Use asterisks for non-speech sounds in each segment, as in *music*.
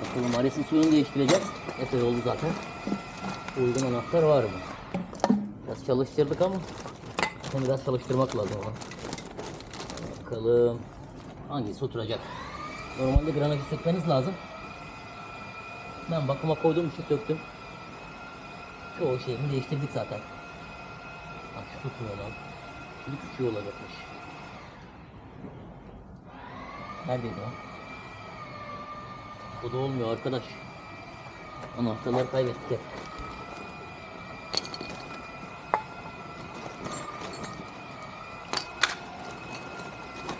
Bakalım Ares'in suyunu değiştireceğiz. Epey oldu zaten. Uygun anahtar var mı? Biraz çalıştırdık ama şimdi biraz çalıştırmak lazım ama. Bakalım hangisi oturacak. Normalde granajı sökmeniz lazım. Ben bakıma koyduğum için söktüm. Çoğu şeyini değiştirdik zaten. Bak tutmuyor lan. Bir küçüğü olacakmış. Neredeydi o? Bu da olmuyor arkadaş. Anahtarları kaybettik hep.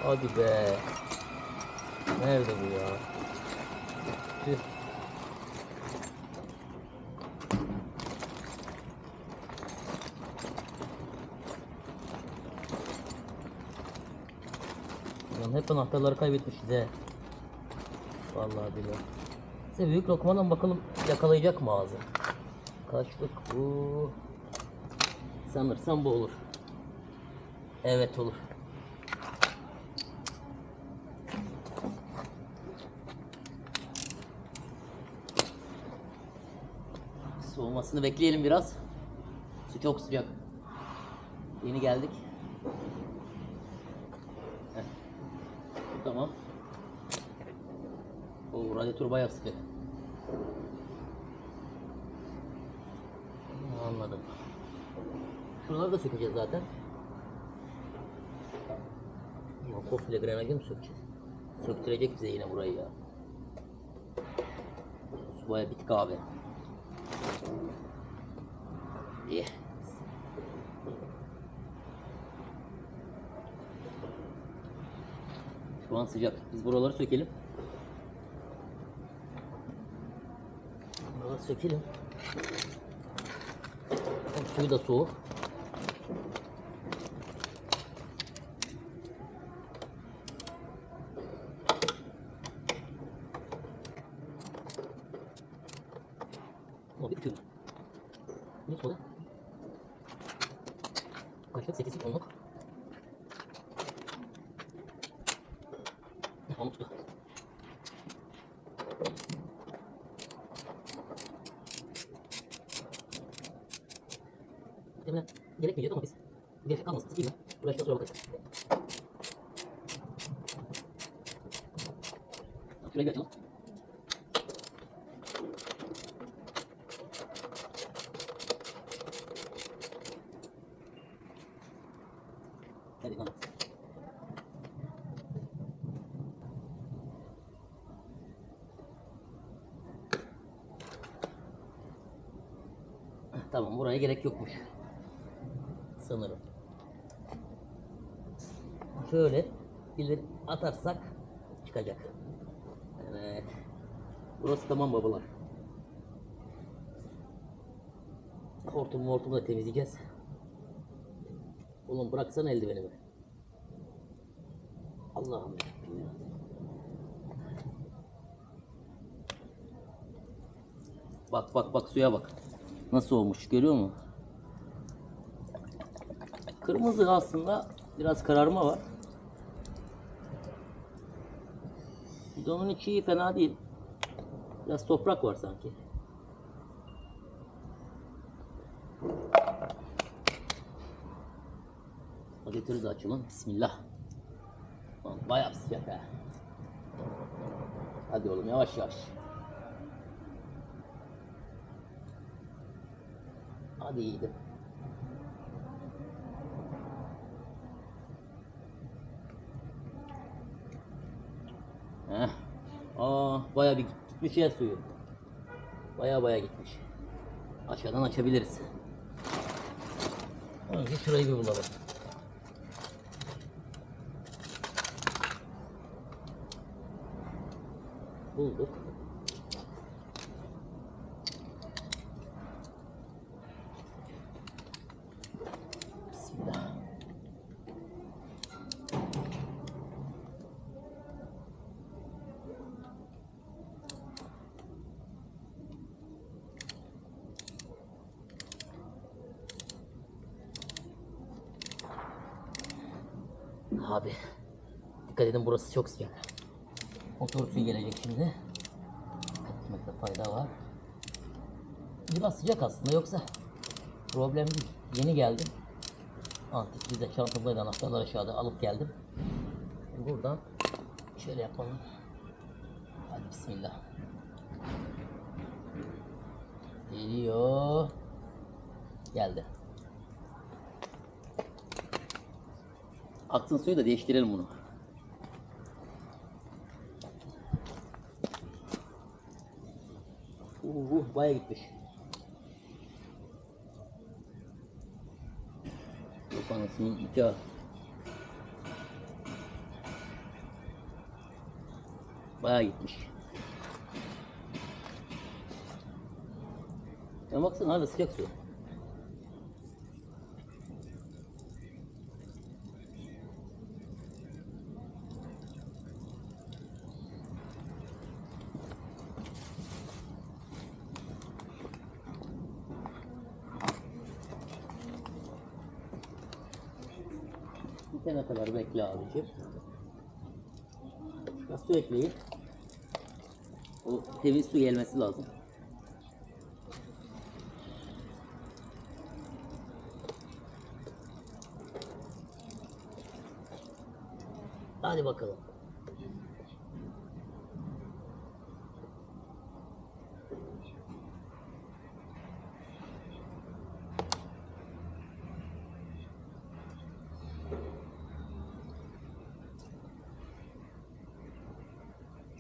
Hadi be. Nerede bu ya? Tüh. Lan hep anahtarları kaybetmişiz he. Vallahi billahi. Size büyük lokmadan bakalım yakalayacak mı ağzı? Kaçlık bu? Sanırsam bu olur. Evet olur. Soğumasını bekleyelim biraz. Su çok sıcak. Yeni geldik. Heh. Tamam. O radyatör bayağı sıcak. Anladım. Şuraları da sökeceğiz zaten. Ama komple grenajı mı sökeceğiz? Söktürecek bize yine burayı ya. Su bayağı bitik abi. İyi. Şu an sıcak. Biz buraları sökelim. Buraları sökelim. Hem Suyu da soğuk. Ne soda? Kaçlık? 8 onluk. Onu tuttu. Muhtemelen gerekmeyecek ama biz gerek kalmasın. Sıkıyla. Uğraştıktan sonra bakarız. Şurayı bir açalım. Hadi lan. Tamam buraya gerek yokmuş. Sanırım. Şöyle ileri atarsak çıkacak. Evet. Burası tamam babalar. Hortumu hortumu da temizleyeceğiz. Oğlum bıraksana eldivenimi. Allah'ım ya. Bak bak bak suya bak. Nasıl olmuş görüyor musun? Kırmızı aslında biraz kararma var. Bidonun içi fena değil. Biraz toprak var sanki. Radyatörü de açalım. Bismillah. Lan bayağı sıcak ha. Hadi oğlum yavaş yavaş. Hadi iyiydi. Heh. Aa, bayağı bir gitmiş ya suyu. Bayağı bayağı gitmiş. Aşağıdan açabiliriz. Önce şurayı bir bulalım. Bulduk. Bismillah. Abi dikkat edin burası çok sıcak. Motor suyu gelecek şimdi. Dikkat fayda var. Biraz sıcak aslında yoksa problem değil. Yeni geldim. Antifrize çantamdaydı anahtarlar aşağıda alıp geldim. Buradan şöyle yapalım. Hadi bismillah. Geliyor. Geldi. Aksın suyu da değiştirelim bunu. Uh, baya gitmiş. Yok anasının nikahı. Baya gitmiş. Ya baksana hala sıcak su. Bitene kadar bekle abicim. Biraz su ekleyin. O temiz su gelmesi lazım. Hadi bakalım.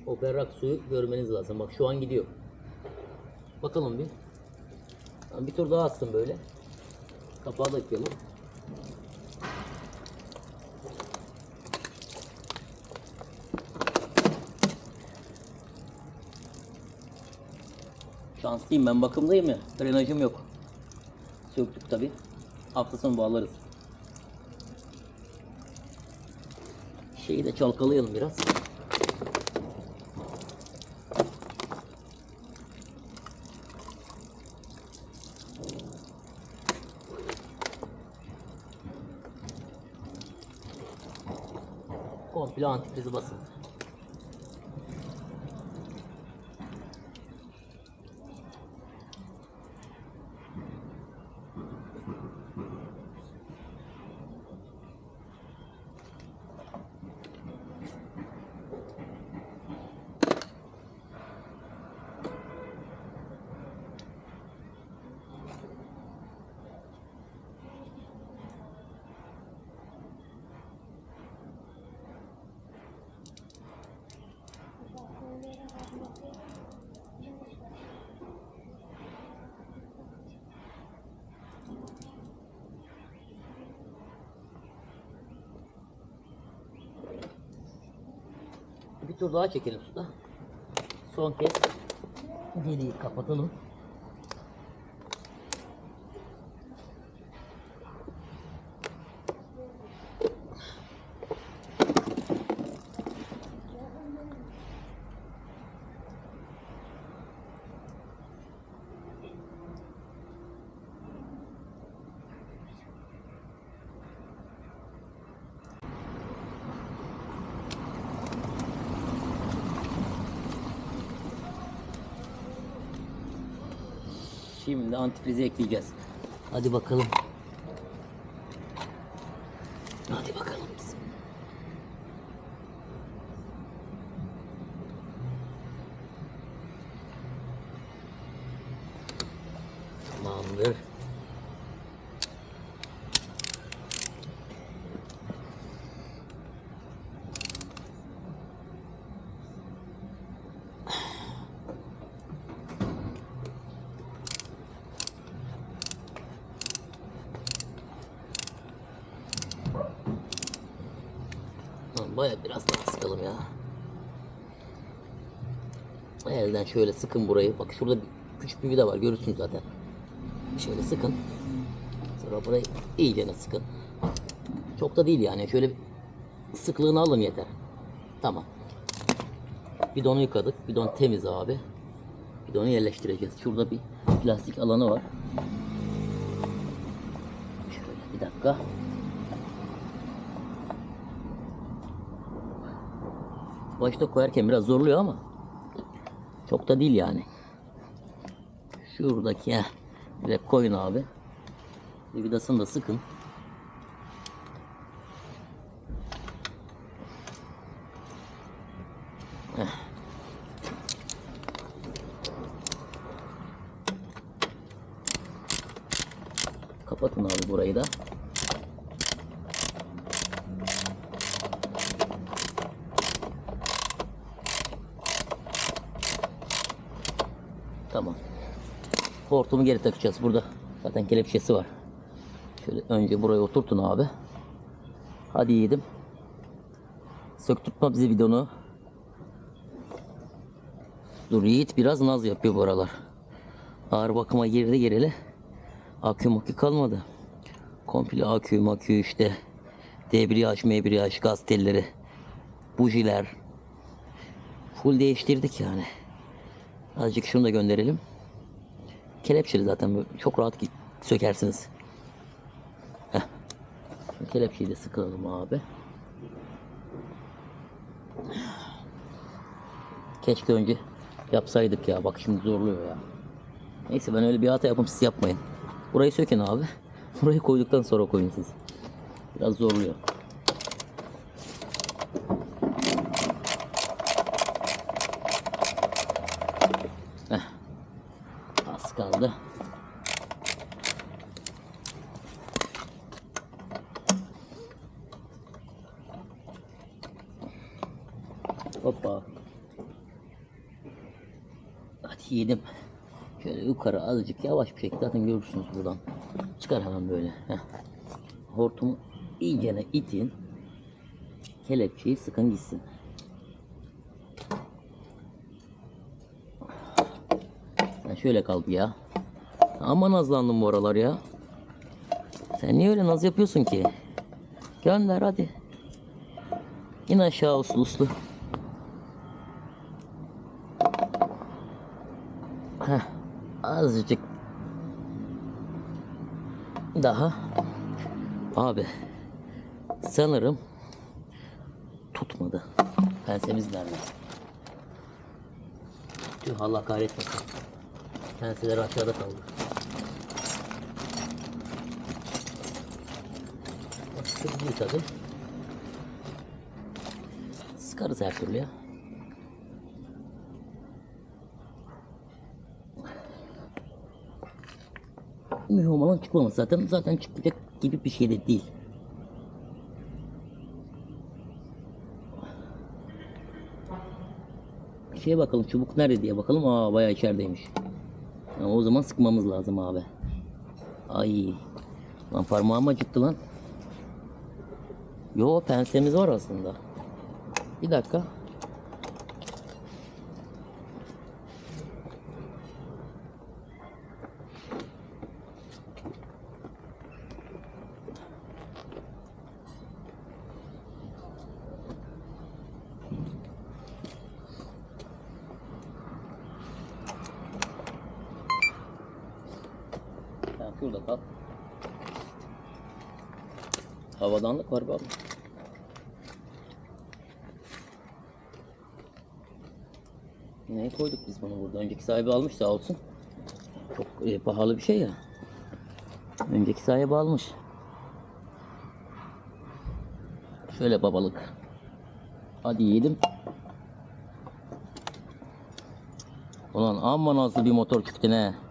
O berrak suyu görmeniz lazım. Bak şu an gidiyor. Bakalım bir. Bir tur daha atsın böyle. Kapağı da açalım. Şanslıyım ben bakımdayım ya. Drenajım yok. Söktük tabi. Hafta sonu bağlarız. Şeyi de çalkalayalım biraz. Komple antifrizi basın. Bir tur daha çekelim suda. Son kez deliği kapatalım. Şimdi antifrizi ekleyeceğiz. Hadi bakalım. Hadi bakalım. Tamamdır. Baya biraz daha sıkalım ya. Elden şöyle sıkın burayı. Bak şurada küçük bir vida var görürsünüz zaten. Şöyle sıkın. Sonra burayı iyice sıkın. Çok da değil yani. Şöyle sıklığını alın yeter. Tamam. Bidonu yıkadık. Bidon temiz abi. Bidonu yerleştireceğiz. Şurada bir plastik alanı var. Şöyle bir dakika. Başta koyarken biraz zorluyor ama çok da değil yani. Şuradaki heh, direkt koyun abi. Vidasını da sıkın. Tamam. Hortumu geri takacağız burada. Zaten kelepçesi var. Şöyle önce buraya oturtun abi. Hadi yiğidim. Söktürtme bize bidonu. Dur Yiğit biraz naz yapıyor bu aralar. Ağır bakıma girdi gireli. Akü makü kalmadı. Komple akü makü işte. Debriyaj mebriyaj gaz telleri. Bujiler. Full değiştirdik yani. Azıcık şunu da gönderelim. Kelepçeli zaten böyle çok rahat sökersiniz. Heh. Şimdi Kelepçeyi de sıkalım abi. Keşke önce yapsaydık ya. Bak şimdi zorluyor ya. Neyse ben öyle bir hata yapım siz yapmayın. Burayı sökün abi. *laughs* Burayı koyduktan sonra koyun siz. Biraz zorluyor. Heh. Az kaldı. Hoppa. Hadi yedim. Şöyle yukarı azıcık yavaş bir şekilde zaten görürsünüz buradan. Çıkar hemen böyle. Heh. Hortumu iyicene itin. Kelepçeyi sıkın gitsin. Sen şöyle kal bir ya. Aman nazlandım bu aralar ya. Sen niye öyle naz yapıyorsun ki? Gönder hadi. İn aşağı uslu uslu. Heh, azıcık daha. Abi sanırım tutmadı. Pensemiz nerede? Tüh Allah kahretmesin. Penseler aşağıda kaldı. Sıkıntı değil tabi. Sıkarız her türlü ya. Mühim olan çıkmaması zaten. Zaten çıkacak gibi bir şey de değil. Şeye bakalım çubuk nerede diye bakalım. Aa bayağı içerideymiş. Ha, o zaman sıkmamız lazım abi. Ay. Lan parmağım acıttı lan. Yo pensemiz var aslında. Bir dakika. Sen şurada kal. Havadanlık var bak. Neye koyduk biz bunu burada? Önceki sahibi almış sağ olsun. Çok e, pahalı bir şey ya. Önceki sahibi almış. Şöyle babalık. Hadi yiyelim. Ulan amma nasıl bir motor çıktı ne?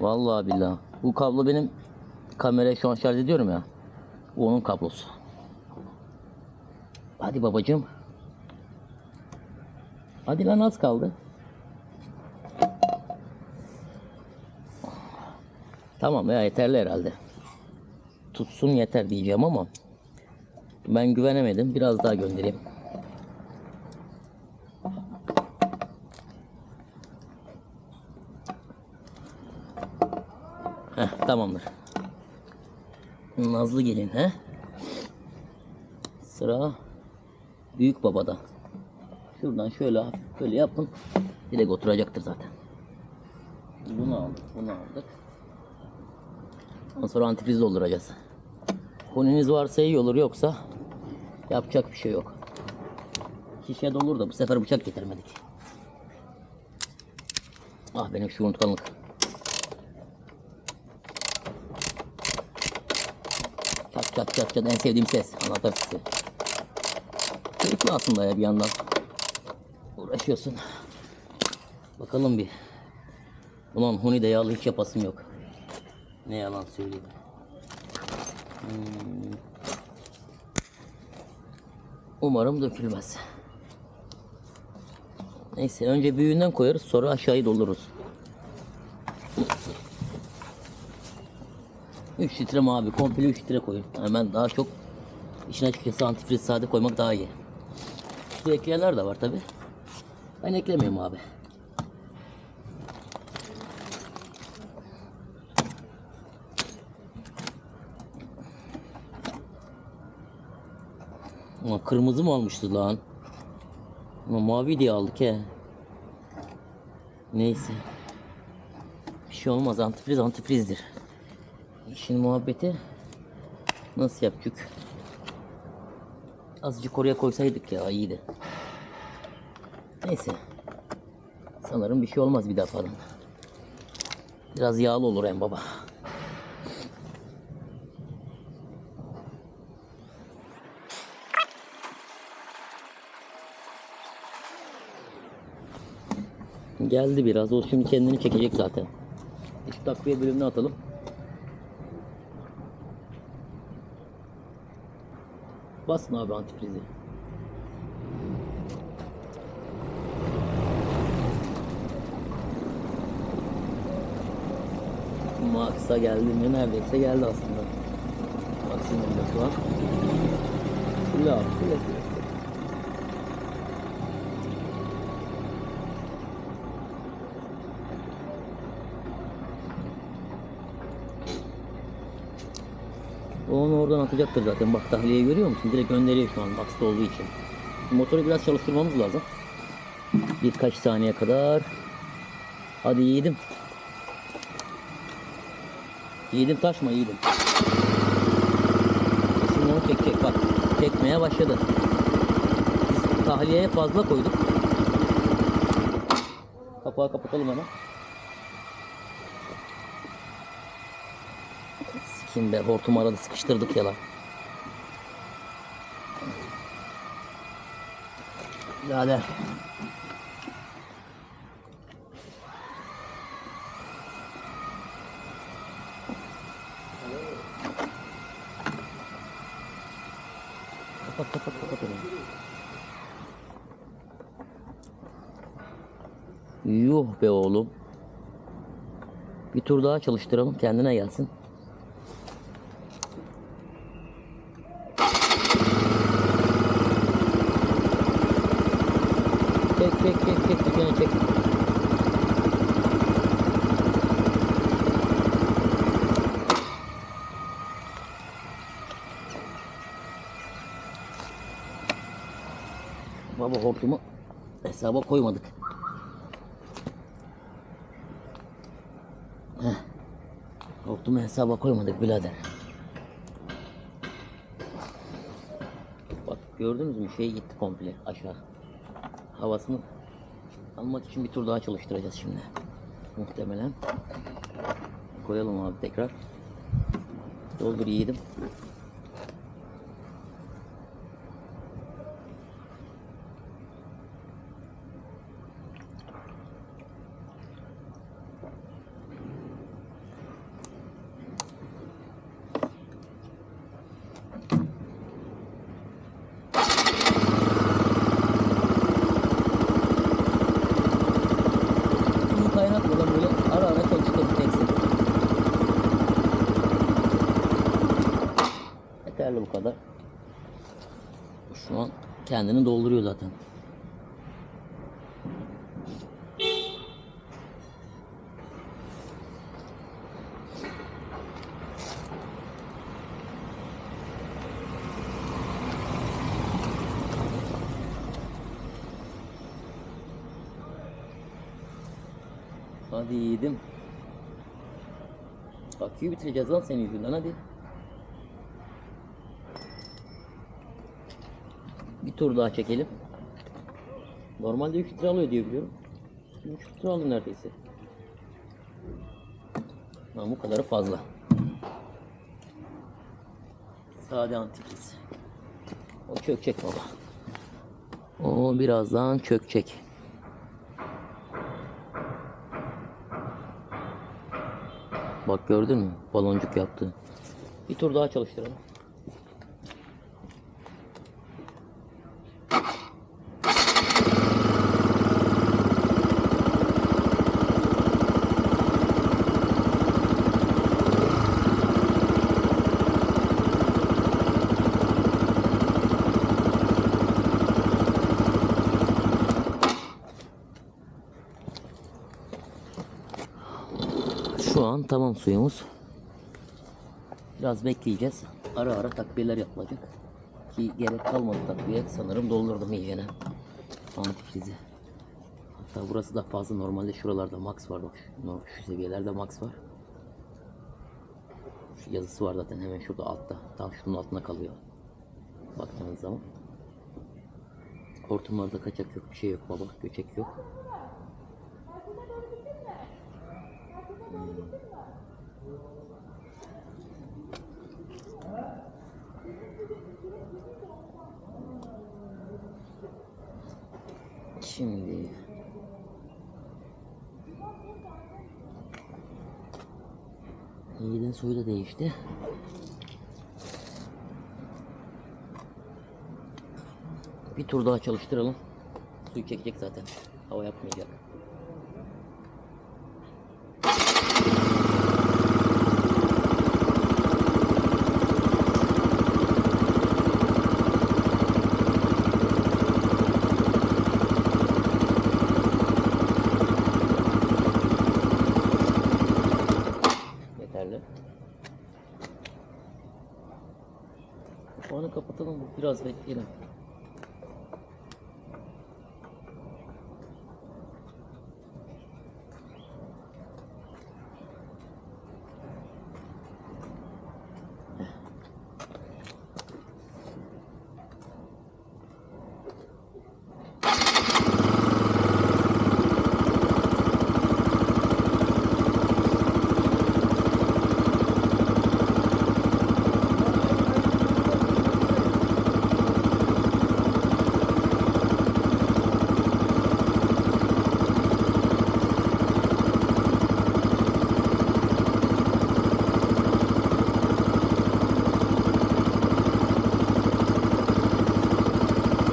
Vallahi billahi. Bu kablo benim kamerayı şu an şarj ediyorum ya. Onun kablosu. Hadi babacığım. Hadi lan az kaldı. Tamam ya yeterli herhalde. Tutsun yeter diyeceğim ama ben güvenemedim. Biraz daha göndereyim. Heh, tamamdır. Nazlı gelin he. Sıra büyük babada. Şuradan şöyle hafif böyle yapın. Direkt oturacaktır zaten. Bunu aldık, bunu aldık. Ondan sonra antifriz dolduracağız. Koniniz varsa iyi olur yoksa yapacak bir şey yok. Şişe dolur da bu sefer bıçak getirmedik. Ah benim şu unutkanlık. Çat çat çat en sevdiğim ses. Anahtar sesi. Keyifli aslında ya bir yandan. Uğraşıyorsun. Bakalım bir. Ulan Huni'de yağlı hiç yapasım yok. Ne yalan söyleyeyim. Hmm. Umarım dökülmez. Neyse önce büyüğünden koyarız sonra aşağıyı doldururuz. 3 litre mavi komple 3 litre koyun. Yani ben daha çok işin açıkçası antifriz sade koymak daha iyi. Su ekleyenler de var tabi. Ben eklemiyorum abi. Ama kırmızı mı almıştı lan? Ama mavi diye aldık he. Neyse. Bir şey olmaz antifriz antifrizdir. İşin muhabbeti nasıl yapacak? Azıcık oraya koysaydık ya iyiydi. Neyse. Sanırım bir şey olmaz bir daha falan. Biraz yağlı olur en baba. Geldi biraz. O şimdi kendini çekecek zaten. Şu takviye bölümüne atalım. Basın abi antifrizi. Max'a geldi mi? Neredeyse geldi aslında. Maksimumda şu an. Full abi. Full full. O onu oradan atacaktır zaten. Bak tahliyeyi görüyor musun? Direkt gönderiyor şu an Max'ta olduğu için. Motoru biraz çalıştırmamız lazım. Birkaç saniye kadar. Hadi yiğidim. Yiğidim taşma yiğidim. Şimdi onu çekecek bak. Çekmeye başladı. Biz tahliyeye fazla koyduk. Kapağı kapatalım hemen. Sikim be hortum aradı sıkıştırdık ya lan. Birader. Kapat kapat kapat. Yuh be oğlum. Bir tur daha çalıştıralım kendine gelsin. Hesaba koymadık. Heh. Hortumu hesaba koymadık birader. Bak gördünüz mü şey gitti komple aşağı. Havasını almak için bir tur daha çalıştıracağız şimdi. Muhtemelen. Koyalım abi tekrar. Doldur yiğidim. Suyu kaynatmadan böyle ara ara çalıştıracaksın. Yeterli bu kadar. Şu an kendini dolduruyor zaten. Hadi yiğidim. Aküyü bitireceğiz lan senin yüzünden hadi. Tur daha çekelim. Normalde 3 litre alıyor diye biliyorum. 3 litre aldı neredeyse. Ama bu kadarı fazla. Sade antifriz. O çökecek baba. O birazdan çökecek. Bak gördün mü? Baloncuk yaptı. Bir tur daha çalıştıralım. Şu an tamam suyumuz. Biraz bekleyeceğiz. Ara ara takviyeler yapılacak. Ki gerek kalmadı takviye. Sanırım doldurdum iyicene. Antifrizi. Hatta burası da fazla. Normalde şuralarda max var. Bak şu, şu seviyelerde max var. Şu yazısı var zaten hemen şurada altta. Tam şunun altına kalıyor. Baktığınız zaman. Hortumlarda kaçak yok. Bir şey yok baba. Göçek yok. Şimdi Yiğidin suyu da değişti. Bir tur daha çalıştıralım. Suyu çekecek zaten. Hava yapmayacak. Yeterli. Kapağını kapatalım. Biraz bekleyelim.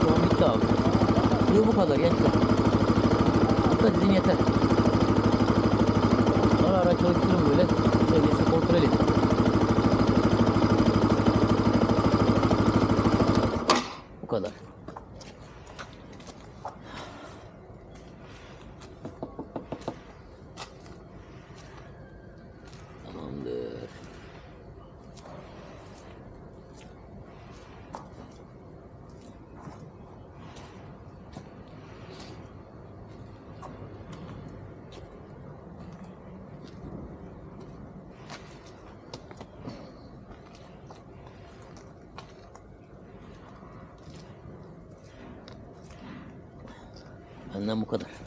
Şu an bitti abi. Suyu bu kadar gençler. Dikkat edin yeter. Ara ara çalıştırın böyle. Seviyesi kontrol edin. Bu kadar. Tamamdır. Benden bu kadar.